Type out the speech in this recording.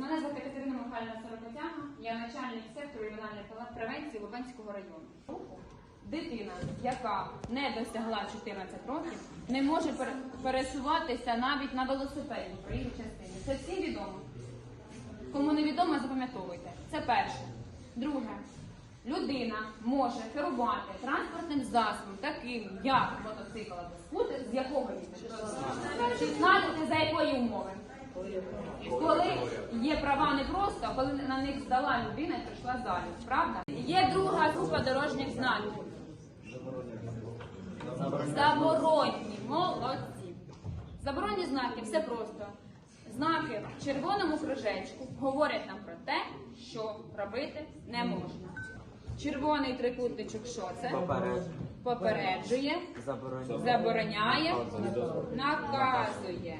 Мене звати Катерина Михайлівна Сорокотяна, я начальник сектору ювенальної превенції Лубенського району. Дитина, яка не досягла 14 років, не може пересуватися навіть на велосипеді в проїжджій частині. Це всім відомо. Кому не відомо, запам'ятовуйте. Це перше. Друге. Людина може керувати транспортним засобом, таким як мотоцикл або скутер, з якого віку? 16 за якої умови? Коли є права не просто, а коли на них здала людина і прийшла заліз, правда? Є друга група дорожніх знаків. Заборонні, молодці. Заборонні знаки, все просто. Знаки в червоному кружечку говорять нам про те, що робити не можна. Червоний трикутничок що це? Поперед. Попереджує, забороняє, наказує.